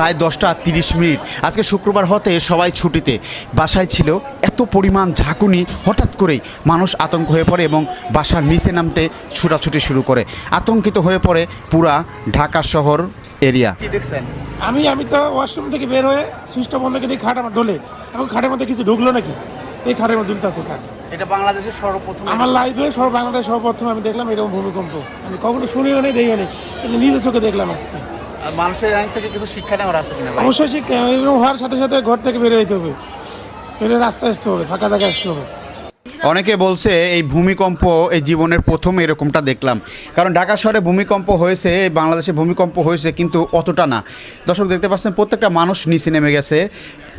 প্রায় দশটা তিরিশ মিনিট। আজকে শুক্রবার হতে সবাই ছুটিতে বাসায় ছিল। এত পরিমাণ ঝাঁকুনি হঠাৎ করেই মানুষ আতঙ্ক হয়ে পড়ে এবং বাসার নিচে নামতে ছুটাছুটি শুরু করে। আতঙ্কিত হয়ে পড়ে পুরা ঢাকা শহর এরিয়া। আমি আমি তো ওয়াশরুম থেকে বের হয়ে সুইচটা বন্ধ করে খাট আমার দোলে এবং খাটের মধ্যে কিছু ঢুকলো নাকি? এই খাটের মধ্যে দুলতেছে খাট। এটা বাংলাদেশের সর্বপ্রথম? আমার লাইফে সব বাংলাদেশ সর্বপ্রথম আমি দেখলাম এরকম ভূমিকম্প। আমি কখনো শুনিও নেই দেখিও নেই। কিন্তু নিজের চোখে দেখলাম আজকে। মানুষের র্যাঙ্ক থেকে কিন্তু শিক্ষা নেওয়ার আছে কিনা অবশ্যই শিক্ষা এরকম হওয়ার সাথে সাথে ঘর থেকে বের যেতে হবে। বেরোয় রাস্তায় আসতে হবে ফাঁকা জায়গায় আসতে হবে। অনেকে বলছে এই ভূমিকম্প এই জীবনের প্রথম এরকমটা দেখলাম। কারণ ঢাকা শহরে ভূমিকম্প হয়েছে বাংলাদেশে ভূমিকম্প হয়েছে কিন্তু অতটা না। দর্শক দেখতে পাচ্ছেন প্রত্যেকটা মানুষ নিচে নেমে গেছে।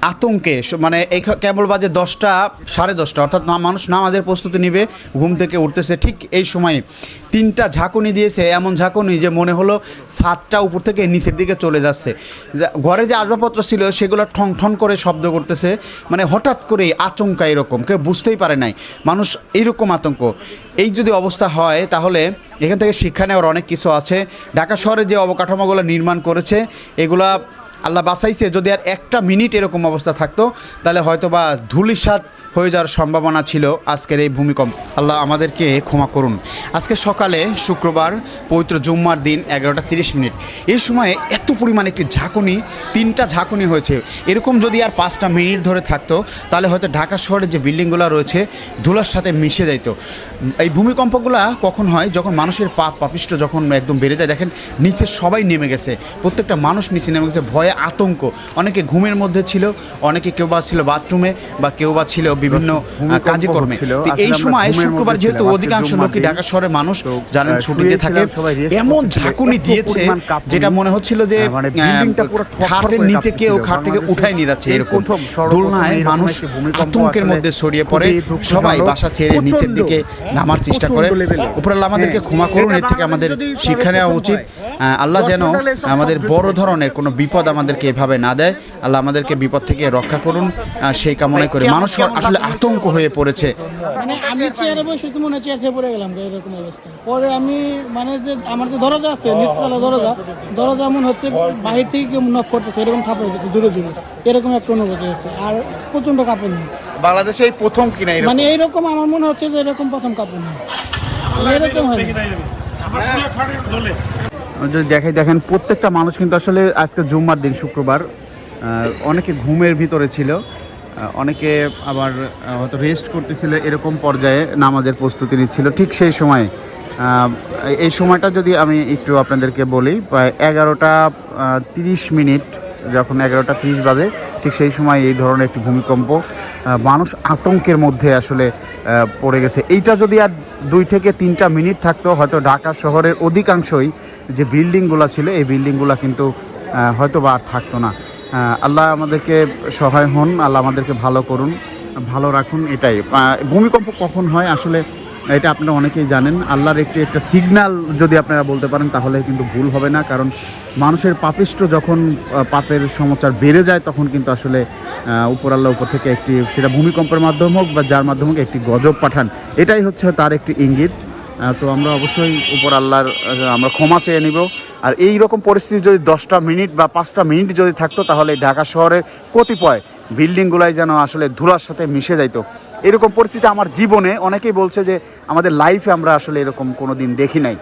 আতঙ্কে মানে এই কেবল বাজে দশটা, সাড়ে দশটা, অর্থাৎ না- মানুষ নামাজের প্রস্তুতি নিবে, ঘুম থেকে উঠতেছে ঠিক এই সময়ে। তিনটা ঝাঁকুনি দিয়েছে, এমন ঝাঁকুনি যে মনে হলো ছাদটা উপর থেকে নিচের দিকে চলে যাচ্ছে। ঘরে যে আসবাবপত্র ছিল, সেগুলো ঠং ঠং করে শব্দ করতেছে মানে হঠাৎ করেই আচমকা এরকম, কেউ বুঝতেই পারে নাই। মানুষ এইরকম আতঙ্ক। এই যদি অবস্থা হয়, তাহলে এখান থেকে শিক্ষা নেওয়ার অনেক কিছু আছে। ঢাকা শহরে যে অবকাঠামোগুলো নির্মাণ করেছে, এগুলা আল্লাহ বাসাইছে যদি আর একটা মিনিট এরকম অবস্থা থাকতো তাহলে হয়তো বা ধুলিসাত হয়ে যাওয়ার সম্ভাবনা ছিল আজকের এই ভূমিকম্প। আল্লাহ আমাদেরকে ক্ষমা করুন। আজকে সকালে শুক্রবার পবিত্র জুম্মার দিন এগারোটা তিরিশ মিনিট। এই সময়ে এত পরিমাণ একটি ঝাঁকুনি, তিনটা ঝাঁকুনি হয়েছে। এরকম যদি আর পাঁচটা মিনিট ধরে থাকতো, তাহলে হয়তো ঢাকা শহরের যে বিল্ডিংগুলো রয়েছে, ধুলার সাথে মিশে যাইত। এই ভূমিকম্পগুলো কখন হয়? যখন মানুষের পাপ পাপিষ্ট যখন একদম বেড়ে যায়, দেখেন নিচে সবাই নেমে গেছে। প্রত্যেকটা মানুষ নিচে নেমে গেছে। ভয়ে আতঙ্ক। অনেকে ঘুমের মধ্যে ছিল, অনেকে কেউ বা ছিল বাথরুমে বা কেউ বা ছিল বিভিন্ন আহ, ভূমিকম্প কাজে কর্মে তো এই সময় শুক্রবার যেহেতু অধিকাংশ লোকই ঢাকা শহরের মানুষ জানেন ছুটিতে থাকে এমন ঝাঁকুনি দিয়েছে যেটা মনে হচ্ছিল যে আহ, মানে আহ, buildingটা পুরো থরথর খাটের নিচে কেউ খাট থেকে উঠাই নিয়ে যাচ্ছে এরকম। দোলনায় মানুষ আতঙ্কের মধ্যে ছড়িয়ে পড়ে সবাই বাসা ছেড়ে নিচের দিকে নামার চেষ্টা করে। প্রচণ্ড উপরাল্লা আমাদেরকে ক্ষমা করুন এর থেকে আমাদের শিক্ষা নেওয়া উচিত। আল্লাহ যেন আমাদের বড় ধরনের কোনো বিপদ আমাদেরকে এভাবে না দেয়। আল্লাহ আমাদেরকে বিপদ থেকে রক্ষা করুন। সেই কামনাই করে মানুষ আসলে আতঙ্ক হয়ে পড়েছে। মানে আমি চেয়ারে বসে তো মনে চেয়ার থেকে পড়ে গেলাম এরকম অবস্থা। পরে আমি মানে যে আমার যে দরজা আছে নিচতলা দরজা দরজা মনে হচ্ছে বাহির থেকে কেউ নক করতেছে এরকম কাপড় হচ্ছে জোরে জোরে। এরকম একটা অনুভূতি হচ্ছে আর প্রচণ্ড কাপড় নেই বাংলাদেশে এই প্রথম কিনা মানে এইরকম আমার মনে হচ্ছে যে এরকম প্রথম কাপড় নেই এরকম হয় যদি দেখাই দেখেন প্রত্যেকটা মানুষ কিন্তু আসলে আজকে জুম্মার দিন শুক্রবার অনেকে ঘুমের ভিতরে ছিল। অনেকে আবার হয়তো রেস্ট করতেছিল, এরকম পর্যায়ে নামাজের প্রস্তুতি নিচ্ছিল। ঠিক সেই সময়ে এই সময়টা যদি আমি একটু আপনাদেরকে বলি, প্রায় এগারোটা তিরিশ মিনিট, যখন এগারোটা তিরিশ বাজে, ঠিক সেই সময় এই ধরনের একটি ভূমিকম্প মানুষ আতঙ্কের মধ্যে আসলে পড়ে গেছে। এইটা যদি আর দুই থেকে তিনটা মিনিট থাকতো, হয়তো ঢাকা শহরের অধিকাংশই যে বিল্ডিংগুলো ছিল, এই বিল্ডিংগুলো কিন্তু হয়তো বা আর থাকতো না। আল্লাহ আমাদেরকে সহায় হন, আল্লাহ আমাদেরকে ভালো করুন, ভালো রাখুন, এটাই। ভূমিকম্প কখন হয়? আসলে এটা আপনারা অনেকেই জানেন। আল্লাহর একটি একটা সিগন্যাল যদি আপনারা বলতে পারেন, তাহলে কিন্তু ভুল হবে না। কারণ মানুষের পাপিষ্ট যখন পাপের সমাচার বেড়ে যায়, তখন কিন্তু আসলে উপর আল্লাহ উপর থেকে একটি, সেটা ভূমিকম্পের মাধ্যমে হোক বা যার মাধ্যমে হোক একটি গজব পাঠান। এটাই হচ্ছে তার একটি ইঙ্গিত। তো আমরা অবশ্যই উপর আল্লাহর আমরা ক্ষমা চেয়ে নিব। আর এই রকম পরিস্থিতি যদি দশটা মিনিট বা পাঁচটা মিনিট যদি থাকতো, তাহলে ঢাকা শহরের কতিপয় বিল্ডিংগুলাই যেন আসলে ধুলার সাথে মিশে যাইতো। এরকম পরিস্থিতি আমার জীবনে অনেকেই বলছে যে, আমাদের লাইফে আমরা আসলে এরকম কোনো দিন দেখি নাই।